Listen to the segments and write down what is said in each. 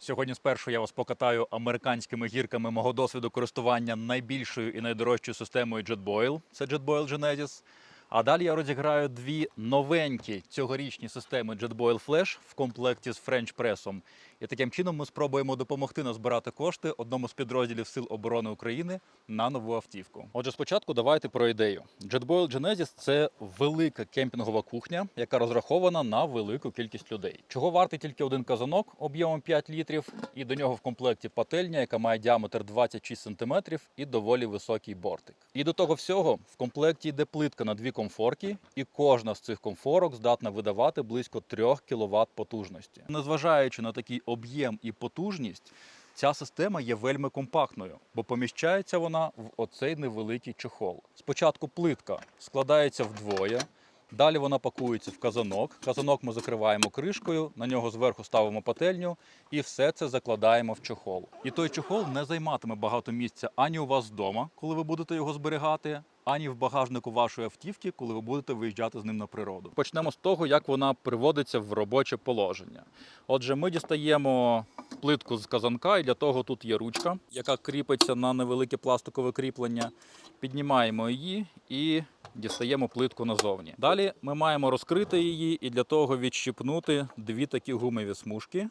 Сьогодні спершу я вас покатаю американськими гірками мого досвіду користування найбільшою і найдорожчою системою JetBoil. Це JetBoil Genesis. А далі я розіграю дві новенькі цьогорічні системи JetBoil Flash в комплекті з French Press. І таким чином ми спробуємо допомогти назбирати кошти одному з підрозділів Сил оборони України на нову автівку. Отже, спочатку давайте про ідею. JetBoil Genesis – це велика кемпінгова кухня, яка розрахована на велику кількість людей. Чого вартий тільки один казанок об'ємом 5 літрів, і до нього в комплекті пательня, яка має діаметр 26 см і доволі високий бортик. І до того всього в комплекті йде плитка на дві комфорки, і кожна з цих комфорок здатна видавати близько 3 кВт потужності. Незважаючи на такий об'єм і потужність, ця система є вельми компактною, бо поміщається вона в оцей невеликий чохол. Спочатку плитка складається вдвоє. Далі вона пакується в казанок. Казанок ми закриваємо кришкою, на нього зверху ставимо пательню і все це закладаємо в чохол. І той чохол не займатиме багато місця ані у вас вдома, коли ви будете його зберігати, ані в багажнику вашої автівки, коли ви будете виїжджати з ним на природу. Почнемо з того, як вона приводиться в робоче положення. Отже, ми дістаємо плитку з казанка, і для того тут є ручка, яка кріпиться на невелике пластикове кріплення. Піднімаємо її і дістаємо плитку назовні. Далі ми маємо розкрити її і для того відщипнути дві такі гумові смужки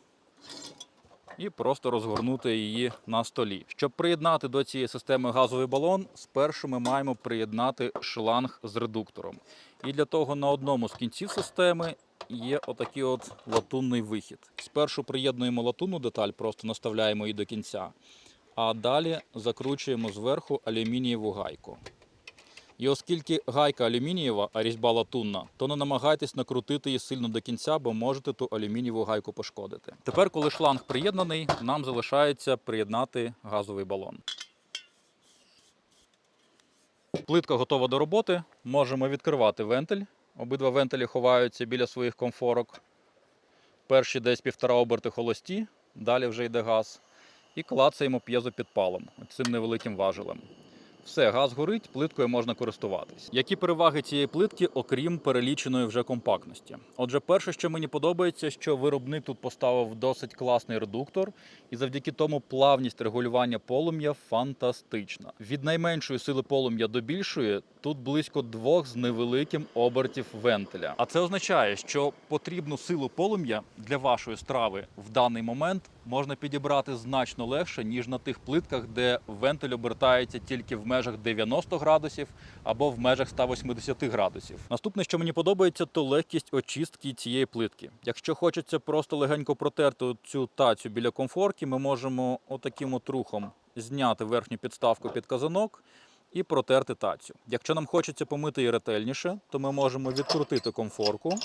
і просто розгорнути її на столі. Щоб приєднати до цієї системи газовий балон, спершу ми маємо приєднати шланг з редуктором. І для того на одному з кінців системи є отакий от латунний вихід. Спершу приєднуємо латунну деталь, просто наставляємо її до кінця, а далі закручуємо зверху алюмінієву гайку. І оскільки гайка алюмінієва, а різьба латунна, то не намагайтесь накрутити її сильно до кінця, бо можете ту алюмінієву гайку пошкодити. Тепер, коли шланг приєднаний, нам залишається приєднати газовий балон. Плитка готова до роботи. Можемо відкривати вентиль. Обидва вентилі ховаються біля своїх комфорок. Перші десь півтора оберти холості, далі вже йде газ. І клацаємо п'єзопідпалом, цим невеликим важелем. Все, газ горить, плиткою можна користуватись. Які переваги цієї плитки, окрім переліченої вже компактності? Отже, перше, що мені подобається, що виробник тут поставив досить класний редуктор, і завдяки тому плавність регулювання полум'я фантастична. Від найменшої сили полум'я до більшої тут близько двох з невеликим обертів вентиля. А це означає, що потрібну силу полум'я для вашої страви в даний момент можна підібрати значно легше, ніж на тих плитках, де вентиль обертається тільки в межах 90 градусів або в межах 180 градусів. Наступне, що мені подобається, то легкість очистки цієї плитки. Якщо хочеться просто легенько протерти цю тацю біля комфорки, ми можемо отаким от рухом зняти верхню підставку під казанок. І протерти тацю. Якщо нам хочеться помити її ретельніше, то ми можемо відкрутити комфорку,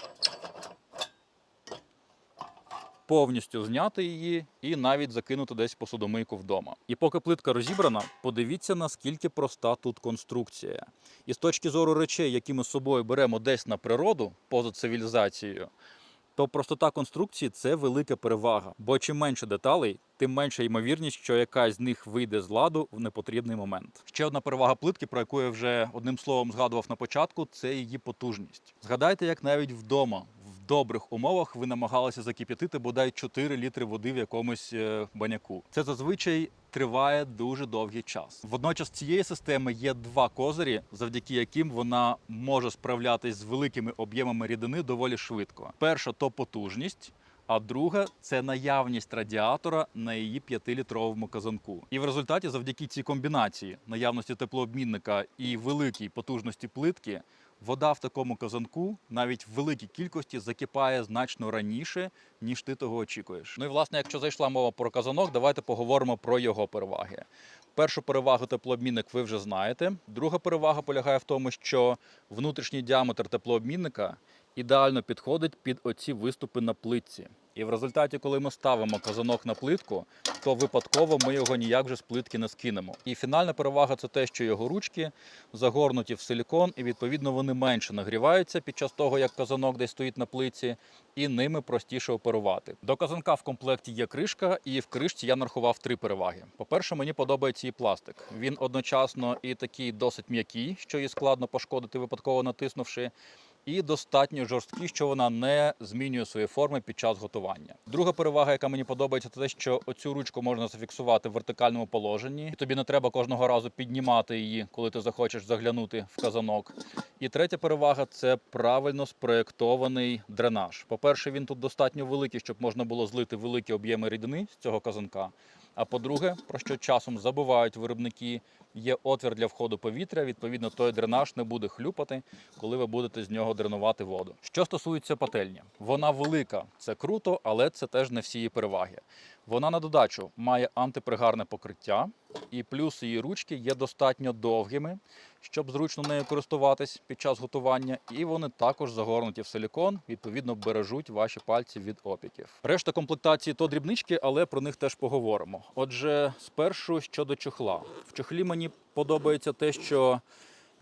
повністю зняти її і навіть закинути десь посудомийку вдома. І поки плитка розібрана, подивіться наскільки проста тут конструкція. І з точки зору речей, які ми з собою беремо десь на природу, поза цивілізацією, то простота конструкції це велика перевага. Бо чим менше деталей, тим менша ймовірність, що якась з них вийде з ладу в непотрібний момент. Ще одна перевага плитки, про яку я вже одним словом згадував на початку, це її потужність. Згадайте, як навіть вдома. Добрих умовах ви намагалися закип'ятити бодай 4 літри води в якомусь е, баняку. Це зазвичай триває дуже довгий час. Водночас цієї системи є два козирі, завдяки яким вона може справлятись з великими об'ємами рідини доволі швидко. Перша то потужність. А друге це наявність радіатора на її 5-літровому казанку. І в результаті, завдяки цій комбінації наявності теплообмінника і великій потужності плитки, вода в такому казанку навіть в великій кількості закипає значно раніше, ніж ти того очікуєш. Ну і власне, якщо зайшла мова про казанок, давайте поговоримо про його переваги. Першу перевагу теплообмінник ви вже знаєте. Друга перевага полягає в тому, що внутрішній діаметр теплообмінника ідеально підходить під оці виступи на плитці. І в результаті, коли ми ставимо казанок на плитку, то випадково ми його ніяк же з плитки не скинемо. І фінальна перевага це те, що його ручки загорнуті в силікон, і відповідно вони менше нагріваються під час того, як казанок десь стоїть на плитці, і ними простіше оперувати. До казанка в комплекті є кришка, і в кришці я нарахував три переваги. По-перше, мені подобається і пластик. Він одночасно і такий досить м'який, що її складно пошкодити, випадково натиснувши. І достатньо жорсткі, що вона не змінює свої форми під час готування. Друга перевага, яка мені подобається, це те, що оцю ручку можна зафіксувати в вертикальному положенні. І тобі не треба кожного разу піднімати її, коли ти захочеш заглянути в казанок. І третя перевага це правильно спроєктований дренаж. По-перше, він тут достатньо великий, щоб можна було злити великі об'єми рідини з цього казанка. А по-друге, про що часом забувають виробники, є отвір для входу повітря. Відповідно, той дренаж не буде хлюпати, коли ви будете з нього дренувати воду. Що стосується пательні, вона велика, це круто, але це теж не всі її переваги. Вона на додачу має антипригарне покриття, і плюс її ручки є достатньо довгими, щоб зручно нею користуватись під час готування. І вони також загорнуті в силікон, відповідно бережуть ваші пальці від опіків. Решта комплектації то дрібнички, але про них теж поговоримо. Отже, спершу щодо чохла. В чохлі мені подобається те, що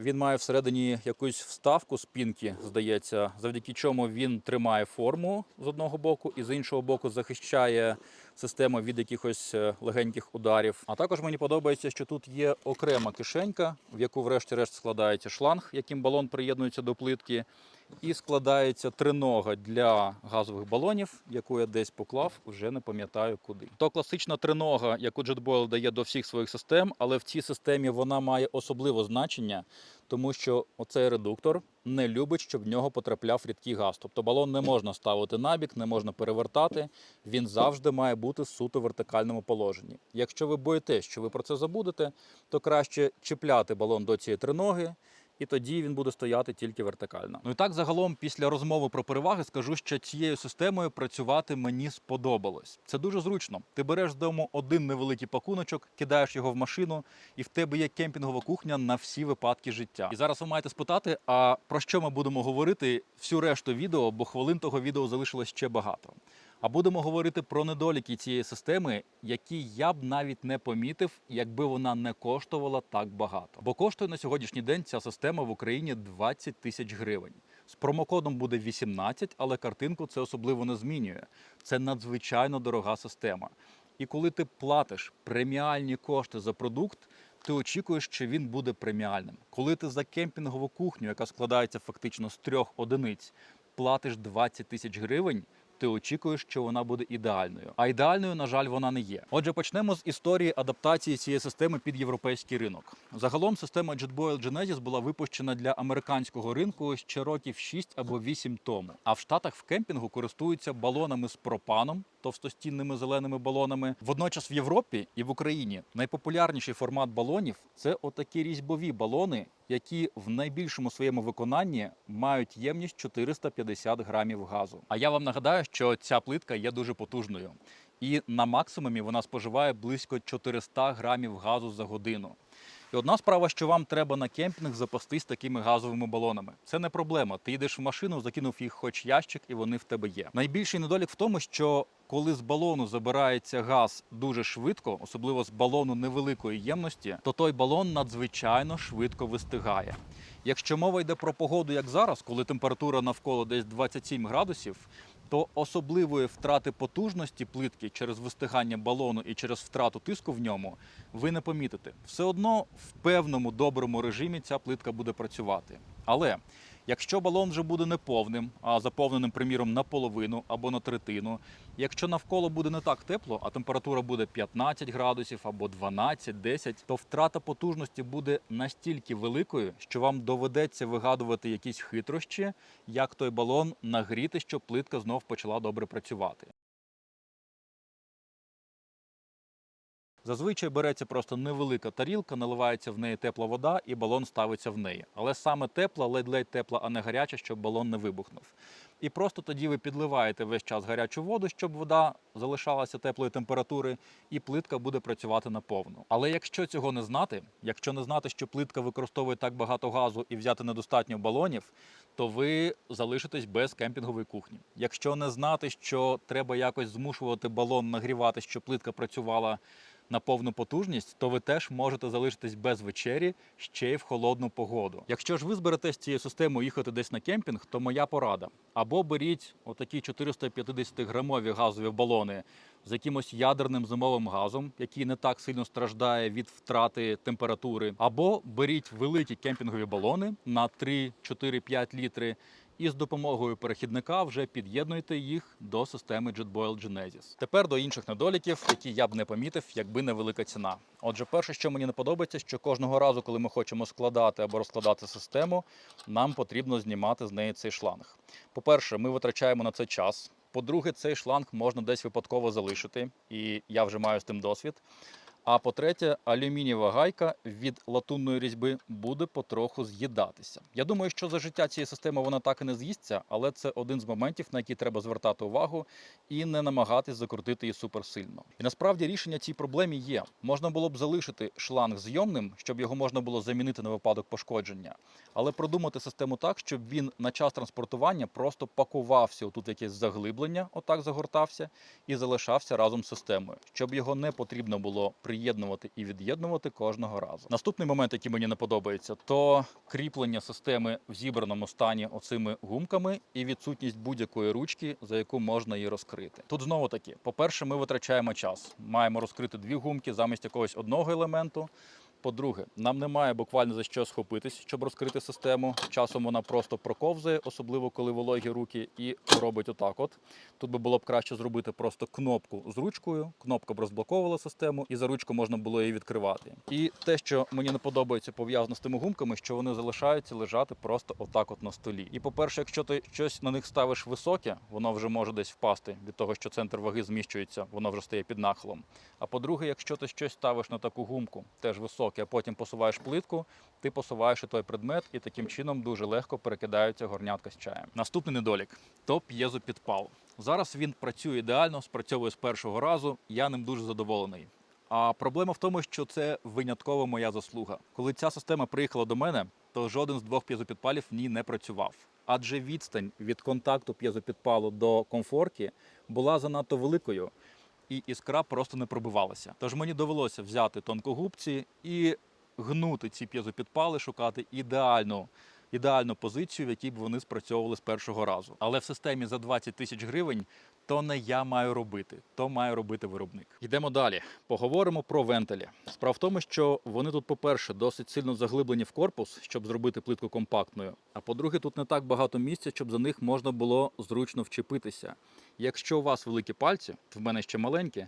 він має всередині якусь вставку спінки, здається, завдяки чому він тримає форму з одного боку і з іншого боку захищає систему від якихось е, легеньких ударів. А також мені подобається, що тут є окрема кишенька, в яку, врешті-решт, складається шланг, яким балон приєднується до плитки. І складається тринога для газових балонів, яку я десь поклав, уже не пам'ятаю куди. То класична тринога, яку JetBoil дає до всіх своїх систем, але в цій системі вона має особливе значення, тому що оцей редуктор не любить, щоб в нього потрапляв рідкий газ. Тобто балон не можна ставити набік, не можна перевертати. Він завжди має бути суто в вертикальному положенні. Якщо ви боїтесь, що ви про це забудете, то краще чіпляти балон до цієї триноги і тоді він буде стояти тільки вертикально. Ну і так загалом, після розмови про переваги, скажу, що цією системою працювати мені сподобалось. Це дуже зручно. Ти береш з дому один невеликий пакуночок, кидаєш його в машину, і в тебе є кемпінгова кухня на всі випадки життя. І зараз ви маєте спитати, а про що ми будемо говорити всю решту відео, бо хвилин того відео залишилось ще багато. А будемо говорити про недоліки цієї системи, які я б навіть не помітив, якби вона не коштувала так багато. Бо коштує на сьогоднішній день ця система в Україні 20 тисяч гривень. З промокодом буде 18, але картинку це особливо не змінює. Це надзвичайно дорога система. І коли ти платиш преміальні кошти за продукт, ти очікуєш, що він буде преміальним. Коли ти за кемпінгову кухню, яка складається фактично з трьох одиниць, платиш 20 тисяч гривень. Ти очікуєш, що вона буде ідеальною. А ідеальною, на жаль, вона не є. Отже, почнемо з історії адаптації цієї системи під європейський ринок. Загалом система JetBoil Genesis була випущена для американського ринку ще років 6 або 8 тому. А в Штатах в кемпінгу користуються балонами з пропаном, товстостінними зеленими балонами. Водночас в Європі і в Україні найпопулярніший формат балонів це отакі різьбові балони, які в найбільшому своєму виконанні мають ємність 450 грамів газу. А я вам нагадаю, що ця плитка є дуже потужною, і на максимумі вона споживає близько 400 грамів газу за годину. І одна справа, що вам треба на кемпінг запастись такими газовими балонами. Це не проблема. Ти йдеш в машину, закинув їх хоч ящик, і вони в тебе є. Найбільший недолік в тому, що коли з балону забирається газ дуже швидко, особливо з балону невеликої ємності, то той балон надзвичайно швидко вистигає. Якщо мова йде про погоду, як зараз, коли температура навколо десь 27 градусів, то особливої втрати потужності плитки через вистигання балону і через втрату тиску в ньому ви не помітите. Все одно в певному доброму режимі ця плитка буде працювати. Але якщо балон вже буде неповним, а заповненим, приміром, наполовину або на третину, якщо навколо буде не так тепло, а температура буде 15 градусів або 12-10, то втрата потужності буде настільки великою, що вам доведеться вигадувати якісь хитрощі, як той балон нагріти, щоб плитка знов почала добре працювати. Зазвичай береться просто невелика тарілка, наливається в неї тепла вода, і балон ставиться в неї. Але саме тепла, ледь-ледь тепла, а не гаряча, щоб балон не вибухнув. І просто тоді ви підливаєте весь час гарячу воду, щоб вода залишалася теплої температури, і плитка буде працювати наповну. Але якщо цього не знати, якщо не знати, що плитка використовує так багато газу і взяти недостатньо балонів, то ви залишитесь без кемпінгової кухні. Якщо не знати, що треба якось змушувати балон нагрівати, щоб плитка працювала на повну потужність, то ви теж можете залишитись без вечері ще й в холодну погоду. Якщо ж ви зберетесь цією системою їхати десь на кемпінг, то моя порада. Або беріть отакі 450 грамові газові балони з якимось ядерним зимовим газом, який не так сильно страждає від втрати температури, або беріть великі кемпінгові балони на 3, 4, 5 літри. І з допомогою перехідника вже під'єднуєте їх до системи JetBoil Genesis. Тепер до інших недоліків, які я б не помітив, якби не велика ціна. Отже, перше, що мені не подобається, що кожного разу, коли ми хочемо складати або розкладати систему, нам потрібно знімати з неї цей шланг. По-перше, ми витрачаємо на це час. По-друге, цей шланг можна десь випадково залишити, і я вже маю з тим досвід. А по-третє, алюмінієва гайка від латунної різьби буде потроху з'їдатися. Я думаю, що за життя цієї системи вона так і не з'їсться, але це один з моментів, на який треба звертати увагу і не намагатись закрутити її суперсильно. І насправді рішення цій проблемі є. Можна було б залишити шланг зйомним, щоб його можна було замінити на випадок пошкодження, але продумати систему так, щоб він на час транспортування просто пакувався отут якесь заглиблення, отак загортався, і залишався разом з системою, щоб його не потрібно було приєднувати і від'єднувати кожного разу. Наступний момент, який мені не подобається, то кріплення системи в зібраному стані оцими гумками і відсутність будь-якої ручки, за яку можна її розкрити. Тут знову таки, по-перше, ми витрачаємо час. Маємо розкрити дві гумки замість якогось одного елементу. По-друге, нам немає буквально за що схопитись, щоб розкрити систему. Часом вона просто проковзує, особливо коли вологі руки, і робить отак. От тут би було б краще зробити просто кнопку з ручкою. Кнопка б розблоковувала систему, і за ручку можна було її відкривати. І те, що мені не подобається, пов'язано з тими гумками, що вони залишаються лежати просто отак, от на столі. І по-перше, якщо ти щось на них ставиш високе, воно вже може десь впасти від того, що центр ваги зміщується, воно вже стає під нахилом. А по-друге, якщо ти щось ставиш на таку гумку, теж високе, а потім посуваєш плитку, ти посуваєш і той предмет, і таким чином дуже легко перекидаються горнятка з чаєм. Наступний недолік то п'єзопідпал. Зараз він працює ідеально, спрацьовує з першого разу. Я ним дуже задоволений. А проблема в тому, що це винятково моя заслуга. Коли ця система приїхала до мене, то жоден з двох п'єзопідпалів в ній не працював. Адже відстань від контакту п'єзопідпалу до комфорки була занадто великою і іскра просто не пробивалася. Тож мені довелося взяти тонкогубці і гнути ці п'єзопідпали, шукати ідеальну. Ідеальну позицію, в якій б вони спрацьовували з першого разу. Але в системі за 20 тисяч гривень то не я маю робити, то має робити виробник. Йдемо далі. Поговоримо про вентилі. Справа в тому, що вони тут, по-перше, досить сильно заглиблені в корпус, щоб зробити плитку компактною. А по-друге, тут не так багато місця, щоб за них можна було зручно вчепитися. Якщо у вас великі пальці, в мене ще маленькі,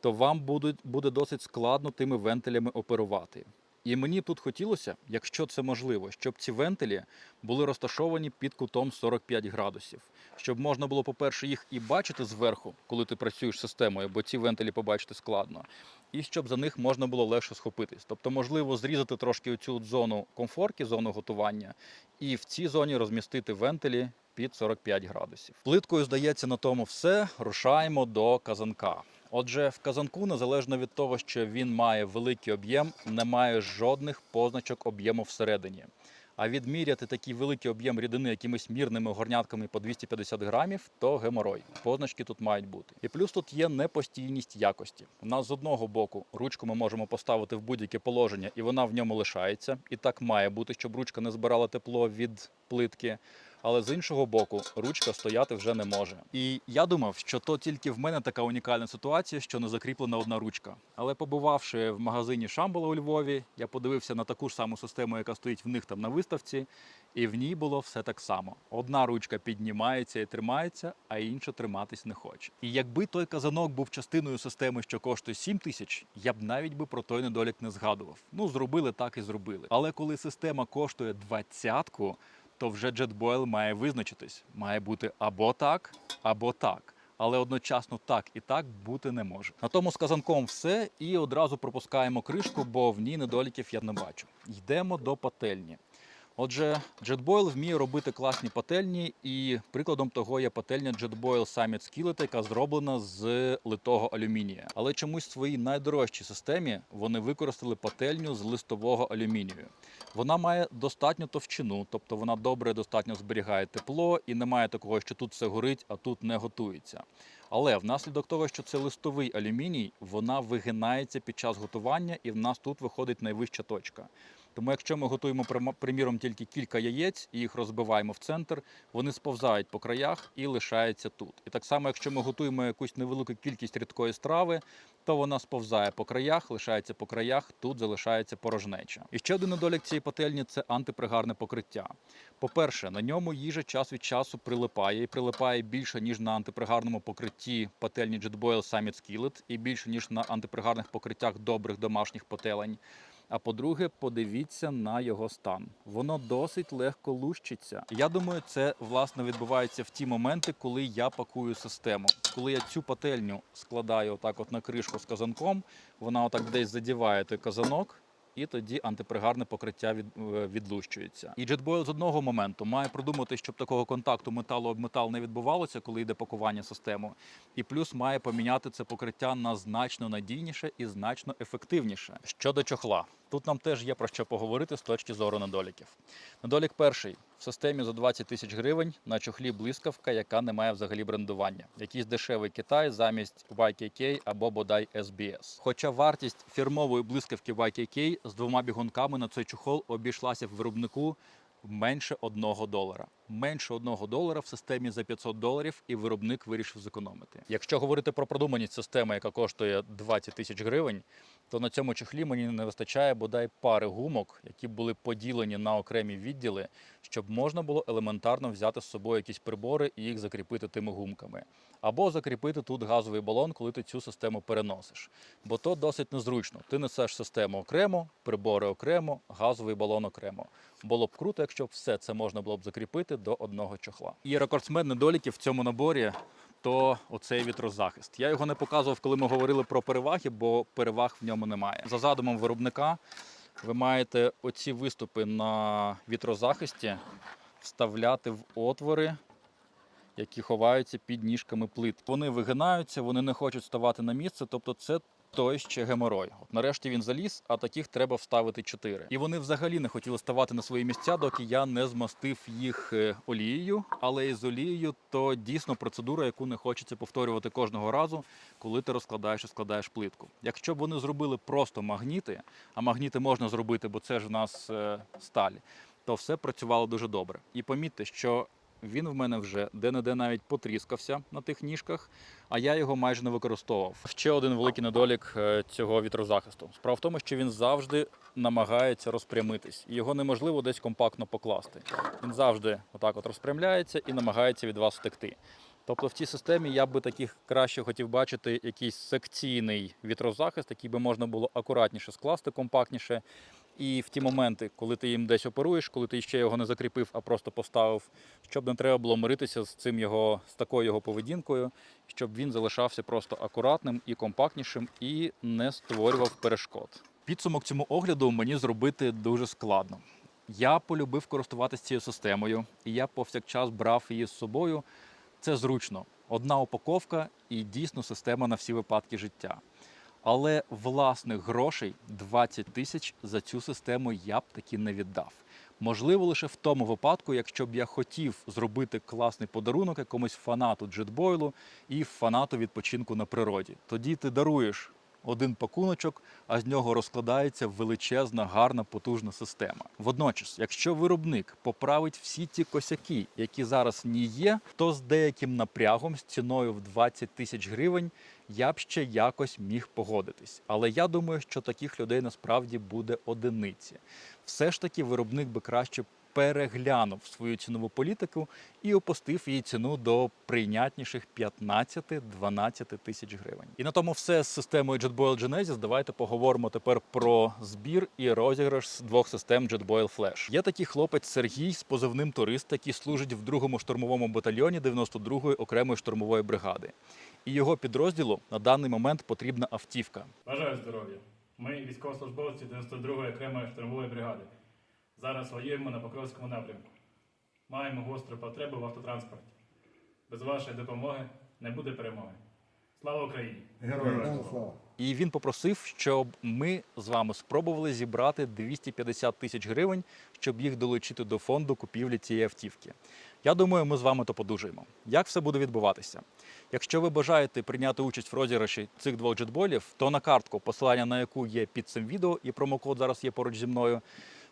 то вам будуть, буде досить складно тими вентилями оперувати. І мені тут хотілося, якщо це можливо, щоб ці вентилі були розташовані під кутом 45 градусів, щоб можна було, по-перше, їх і бачити зверху, коли ти працюєш з системою, бо ці вентилі побачити складно, і щоб за них можна було легше схопитись. Тобто, можливо, зрізати трошки цю зону комфорки, зону готування, і в цій зоні розмістити вентилі під 45 градусів. Плиткою здається на тому все. Рушаємо до казанка. Отже, в казанку, незалежно від того, що він має великий об'єм, немає жодних позначок об'єму всередині. А відміряти такий великий об'єм рідини якимись мірними горнятками по 250 грамів, то геморой. Позначки тут мають бути. І плюс тут є непостійність якості. У нас з одного боку ручку ми можемо поставити в будь-яке положення, і вона в ньому лишається. І так має бути, щоб ручка не збирала тепло від плитки. Але з іншого боку, ручка стояти вже не може. І я думав, що то тільки в мене така унікальна ситуація, що не закріплена одна ручка. Але побувавши в магазині Шамбала у Львові, я подивився на таку ж саму систему, яка стоїть в них там на виставці, і в ній було все так само. Одна ручка піднімається і тримається, а інша триматись не хоче. І якби той казанок був частиною системи, що коштує 7 тисяч, я б навіть би про той недолік не згадував. Ну, зробили так і зробили. Але коли система коштує двадцятку, то вже JetBoil має визначитись. Має бути або так, або так. Але одночасно так і так бути не може. На тому з казанком все і одразу пропускаємо кришку, бо в ній недоліків я не бачу. Йдемо до пательні. Отже, JetBoil вміє робити класні пательні, і прикладом того є пательня JetBoil Summit Skillet, яка зроблена з литого алюмінія. Але чомусь в своїй найдорожчій системі вони використали пательню з листового алюмінію. Вона має достатню товщину, тобто вона добре достатньо зберігає тепло і немає такого, що тут все горить, а тут не готується. Але внаслідок того, що це листовий алюміній, вона вигинається під час готування, і в нас тут виходить найвища точка. Тому, якщо ми готуємо приміром тільки кілька яєць і їх розбиваємо в центр, вони сповзають по краях і лишаються тут. І так само, якщо ми готуємо якусь невелику кількість рідкої страви, то вона сповзає по краях, лишається по краях, тут залишається порожнеча. І ще один недолік цієї пательні це антипригарне покриття. По-перше, на ньому їжа час від часу прилипає і прилипає більше, ніж на антипригарному покритті пательні Jetboil Summit Skillet і більше, ніж на антипригарних покриттях добрих домашніх пательень. А по-друге, подивіться на його стан. Воно досить легко лущиться. Я думаю, це власне відбувається в ті моменти, коли я пакую систему. Коли я цю пательню складаю отак, от на кришку з казанком, вона отак десь задіває той казанок. І тоді антипригарне покриття від, е, відлущується. І джетбойл з одного моменту має продумати, щоб такого контакту металу об метал не відбувалося, коли йде пакування системи. І плюс має поміняти це покриття на значно надійніше і значно ефективніше. Щодо чохла, тут нам теж є про що поговорити з точки зору недоліків. Недолік перший системі за 20 тисяч гривень на чохлі блискавка, яка не має взагалі брендування. Якийсь дешевий Китай замість YKK або бодай SBS. Хоча вартість фірмової блискавки YKK з двома бігунками на цей чохол обійшлася в виробнику менше одного долара. Менше одного долара в системі за 500 доларів, і виробник вирішив зекономити. Якщо говорити про продуманість системи, яка коштує 20 тисяч гривень, то на цьому чохлі мені не вистачає бодай пари гумок, які були поділені на окремі відділи, щоб можна було елементарно взяти з собою якісь прибори і їх закріпити тими гумками. Або закріпити тут газовий балон, коли ти цю систему переносиш. Бо то досить незручно. Ти несеш систему окремо, прибори окремо, газовий балон окремо. Було б круто, якщо б все це можна було б закріпити до одного чохла. І рекордсмен недоліків в цьому наборі то оцей вітрозахист. Я його не показував, коли ми говорили про переваги, бо переваг в ньому немає. За задумом виробника ви маєте оці виступи на вітрозахисті вставляти в отвори, які ховаються під ніжками плит. Вони вигинаються, вони не хочуть ставати на місце, тобто це. Той ще геморой. От нарешті він заліз, а таких треба вставити чотири. І вони взагалі не хотіли ставати на свої місця, доки я не змастив їх е, олією. Але із олією то дійсно процедура, яку не хочеться повторювати кожного разу, коли ти розкладаєш і складаєш плитку. Якщо б вони зробили просто магніти, а магніти можна зробити, бо це ж в нас е, сталь, то все працювало дуже добре. І помітьте, що він в мене вже де-не-де навіть потріскався на тих ніжках, а я його майже не використовував. Ще один великий недолік е, цього вітрозахисту. Справа в тому, що він завжди намагається розпрямитись, його неможливо десь компактно покласти. Він завжди отак от розпрямляється і намагається від вас втекти. Тобто в цій системі я би таких краще хотів бачити якийсь секційний вітрозахист, який би можна було акуратніше скласти, компактніше. І в ті моменти, коли ти їм десь оперуєш, коли ти ще його не закріпив, а просто поставив, щоб не треба було миритися з цим його з такою його поведінкою, щоб він залишався просто акуратним і компактнішим і не створював перешкод. Підсумок цьому огляду мені зробити дуже складно. Я полюбив користуватися цією системою, і я повсякчас брав її з собою. Це зручно. Одна упаковка і дійсно система на всі випадки життя. Але власних грошей 20 тисяч за цю систему я б таки не віддав. Можливо, лише в тому випадку, якщо б я хотів зробити класний подарунок якомусь фанату джетбойлу і фанату відпочинку на природі. Тоді ти даруєш один пакуночок, а з нього розкладається величезна, гарна, потужна система. Водночас, якщо виробник поправить всі ті косяки, які зараз в ній є, то з деяким напрягом з ціною в 20 тисяч гривень я б ще якось міг погодитись. Але я думаю, що таких людей насправді буде одиниці. Все ж таки, виробник би краще переглянув свою цінову політику і опустив її ціну до прийнятніших 15-12 тисяч гривень. І на тому все з системою JetBoil Genesis. Давайте поговоримо тепер про збір і розіграш з двох систем JetBoil Flash. Є такий хлопець Сергій з позивним турист, який служить в другому штурмовому батальйоні 92-ї окремої штурмової бригади. І його підрозділу на даний момент потрібна автівка. Бажаю здоров'я. Ми військовослужбовці 92-ї окремої штурмової бригади. Зараз воюємо на Покровському напрямку. Маємо гостру потребу в автотранспорті. Без вашої допомоги не буде перемоги. Слава Україні! Героям слава. І він попросив, щоб ми з вами спробували зібрати 250 тисяч гривень, щоб їх долучити до фонду купівлі цієї автівки. Я думаю, ми з вами то подужаємо. Як все буде відбуватися? Якщо ви бажаєте прийняти участь в розіграші цих двох джетболів, то на картку, посилання на яку є під цим відео, і промокод зараз є поруч зі мною.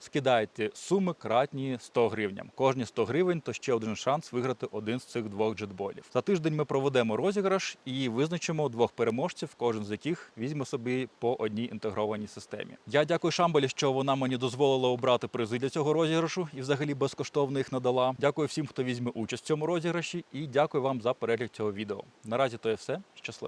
Скидайте суми кратні 100 гривням. Кожні 100 гривень то ще один шанс виграти один з цих двох джетбойлів. За тиждень ми проведемо розіграш і визначимо двох переможців, кожен з яких візьме собі по одній інтегрованій системі. Я дякую Шамбалі, що вона мені дозволила обрати призи для цього розіграшу і взагалі безкоштовно їх надала. Дякую всім, хто візьме участь в цьому розіграші, і дякую вам за перегляд цього відео. Наразі то є все. Щасливо.